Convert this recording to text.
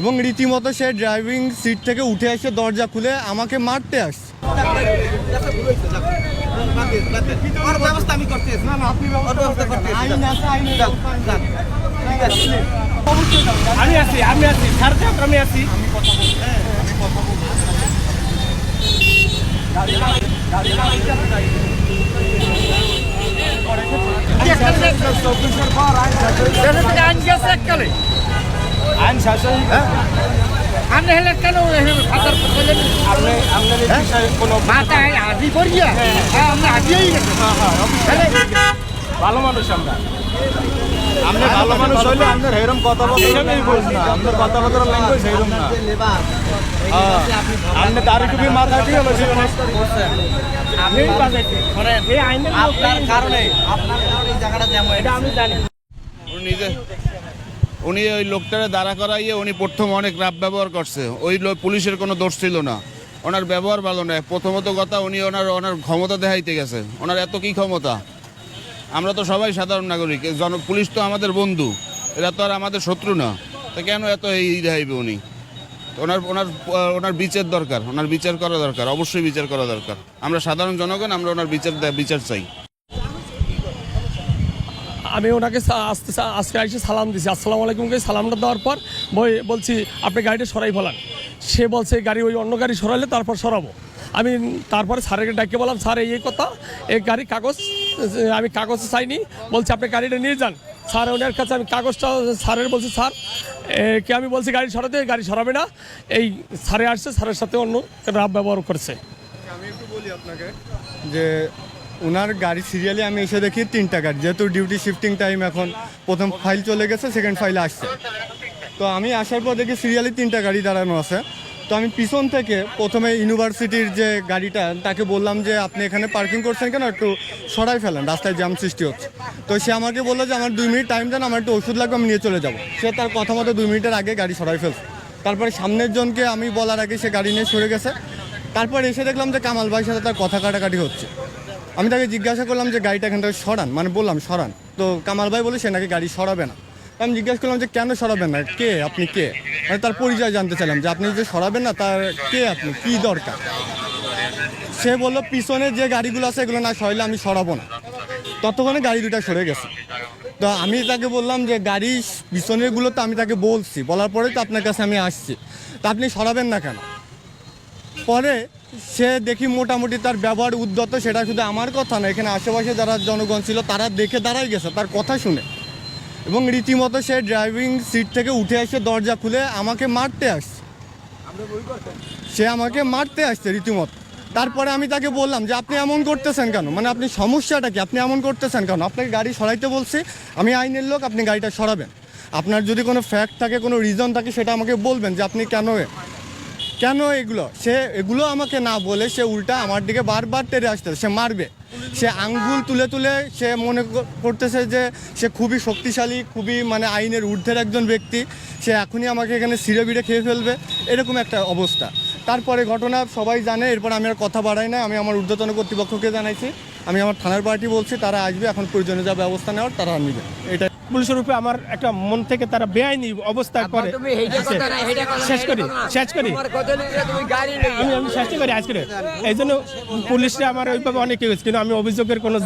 এবং রীতিমতো সে driving seat থেকে উঠে এসে দরজা খুলে আমাকে মারতে আসছে। ব্যবস্থা আমি আইন আছে। আমি আছি আমি আছি। আমি আছি। আইন শাসন আপনি হেলে কেন ফাদার ফেলে আপনি আপনার এই বিষয়ে কোনো মাথায় হাজি করিয়া হ্যাঁ আমরা হাজিয়েই গেছে ভালো মানুষ আমরা। আপনি ভালো মানুষ হইলে আপনার এরকম কথা বলতে বুঝ না। আপনার কথাবার্তার ল্যাঙ্গুয়েজ এরকম না। হ্যাঁ। আপনি দাড়ি টুপি মাথায় দিয়ে হলো আপনার কারণে। আপনার কারণে এই জায়গাটা যেমন এটা আমি জানি। নিজে উনি ওই লোকটারে দাঁড়া করাইয়ে উনি প্রথম অনেক রাপ ব্যবহার করছে। ওই পুলিশের কোনো দোষ ছিল না। ওনার ব্যবহার ভালো নয়। প্রথমত কথা উনি ওনার ওনার ক্ষমতা দেখাইতে গেছে। ওনার এত কি ক্ষমতা? আমরা তো সবাই সাধারণ নাগরিক। জন পুলিশ তো আমাদের বন্ধু। এরা তো আর আমাদের শত্রু না। তো কেন এত এই দেখাইবে উনি? ওনার ওনার ওনার বিচার দরকার। ওনার বিচার করা দরকার। অবশ্যই বিচার করা দরকার। আমরা সাধারণ জনগণ, আমরা ওনার বিচার বিচার চাই। আমি ওনাকে সা- আজকে এসে সালাম দিছি। আসসালামু আলাইকুম কে সালামটা দেওয়ার পর বই- বলছি, আপনি গাড়িটা সরাই ফেলান। সে বলছে, গাড়ি ওই অন্য গাড়ি সরালে তারপর সরাবো। আমি তারপরে স্যারের ডাকে বললাম, স্যার, এই কথা, এই গাড়ি কাগজ, আমি কাগজ চাইনি। বলছি, আপনি গাড়িটা নিয়ে যান। স্যার, ওনার কাছে আমি কাগজটা স্যারের বলছি, স্যার কে আমি বলছি গাড়ি সরাতে, গাড়ি সরাবে না? এই স্যারে আসছে, স্যারের সাথে অন্য রাব ব্যবহার করছে। আমি একটু বলি আপনাকে যে ওনার গাড়ি সিরিয়ালি আমি এসে দেখি তিনটা গাড়ি। যেহেতু ডিউটি শিফটিং টাইম এখন, প্রথম ফাইল চলে গেছে সেকেন্ড ফাইলে আসছে। তো আমি আসার পর দেখি সিরিয়ালি তিনটা গাড়ি দাঁড়ানো আছে। তো আমি পিছন থেকে প্রথমে ইউনিভার্সিটির যে গাড়িটা, তাকে বললাম যে, আপনি এখানে পার্কিং করছেন কেন? একটু সরাই ফেলেন, রাস্তায় জ্যাম সৃষ্টি হচ্ছে। তো সে আমাকে বলল যে, আমার দুই মিনিট টাইম দেন, আমার একটু ওষুধ লাগবে, আমি নিয়ে চলে যাব। সে তার কথা মতো দুই মিনিটের আগে গাড়ি সরাই ফেলছে। তারপরে সামনের জনকে আমি বলার আগে সে গাড়ি নিয়ে সরে গেছে। তারপর এসে দেখলাম যে, কামাল ভাইয়ের সাথে তার কথা কাটাকাটি হচ্ছে। আমি তাকে জিজ্ঞাসা করলাম যে গাড়িটা এখান থেকে সরান মানে বললাম সরান। তো কামাল ভাই বলে সে নাকি গাড়ি সরাবে না। আমি জিজ্ঞাসা করলাম যে কেন সরাবেন না? কে? আপনি কে? মানে তার পরিচয় জানতে চাইলাম যে আপনি যে সরাবেন না, তার কে আপনি? কি দরকার? সে বলল, পিছনে যে গাড়িগুলো আছে, এগুলো না সরাইলে আমি সরাবো না। ততক্ষণে গাড়ি দুটা সরে গেছে। তো আমি তাকে বললাম যে গাড়ি পিছনেরগুলো তো আমি তাকে বলছি, বলার পরে তো আপনার কাছে আমি আসছি। তা আপনি সরাবেন না কেন? পরে সে দেখি মোটামুটি তার ব্যবহার উদ্যত সেটা শুধু আমার কথা না এখানে আশেপাশে যারা জনগণ ছিল তারা দেখে দাঁড়াই গেছে তার কথা শুনে। এবং রীতিমতো সে ড্রাইভিং সিট থেকে উঠে এসে দরজা খুলে আমাকে মারতে আসছে। সে আমাকে মারতে আসছে রীতিমতো। তারপরে আমি তাকে বললাম যে আপনি এমন করতেছেন কেন? মানে আপনি সমস্যাটা কি? আপনি এমন করতেছেন কেন? আপনাকে গাড়ি সরাইতে বলছি আমি আইনের লোক আপনি গাড়িটা সরাবেন। আপনার যদি কোনো ফ্যাক্ট থাকে কোনো রিজন থাকে সেটা আমাকে বলবেন যে আপনি কেন কেন এগুলো? সে এগুলো আমাকে না বলে সে উল্টা আমার দিকে বারবার টেরে আসতে সে মারবে। সে আঙ্গুল তুলে তুলে সে মনে করতেছে যে সে খুবই শক্তিশালী, খুবই মানে আইনের ঊর্ধ্বের একজন ব্যক্তি। সে এখনই আমাকে এখানে সিঁড়ে বিড়ে খেয়ে ফেলবে, এরকম একটা অবস্থা। তারপরে ঘটনা সবাই জানে, এরপর আমি আর কথা বাড়াই না আমি আমার ঊর্ধ্বতন কর্তৃপক্ষকে জানাইছি। আমি আমার থানার পার্টি বলছি তারা আসবে এখন প্রয়োজনে যা ব্যবস্থা নেওয়ার তারা নেবে। এটা পুলিশের উপরে আমার একটা মন থেকে তারা বেআইনি অবস্থা করে। কথা শেষ করি শেষ করি। আমি আমি শেষ করি আজকে। এই জন্য পুলিশরা আমার ওইভাবে অনেক কিন্তু আমি অভিযোগের কোনো